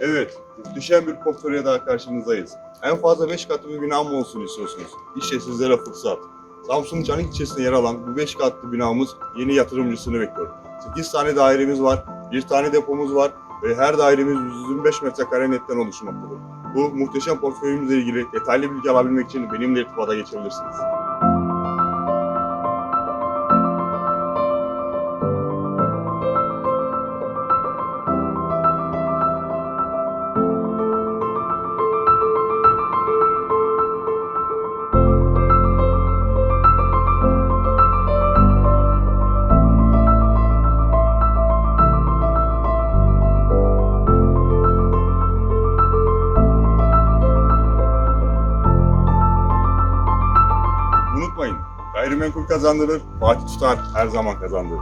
Evet, muhteşem bir portföyle daha karşınızdayız. En fazla 5 katlı bir bina mı olsun istiyorsunuz? İşte sizlere fırsat. Samsun Canik ilçesinde yer alan bu 5 katlı binamız yeni yatırımcısını bekliyor. 8 tane dairemiz var, bir tane depomuz var ve her dairemiz 125 metrekare netten oluşmaktadır. Bu muhteşem portföyümüzle ilgili detaylı bilgi alabilmek için benimle irtibata geçebilirsiniz. Unutmayın, gayrimenkul kazandırır, Fatih Tutar her zaman kazandırır.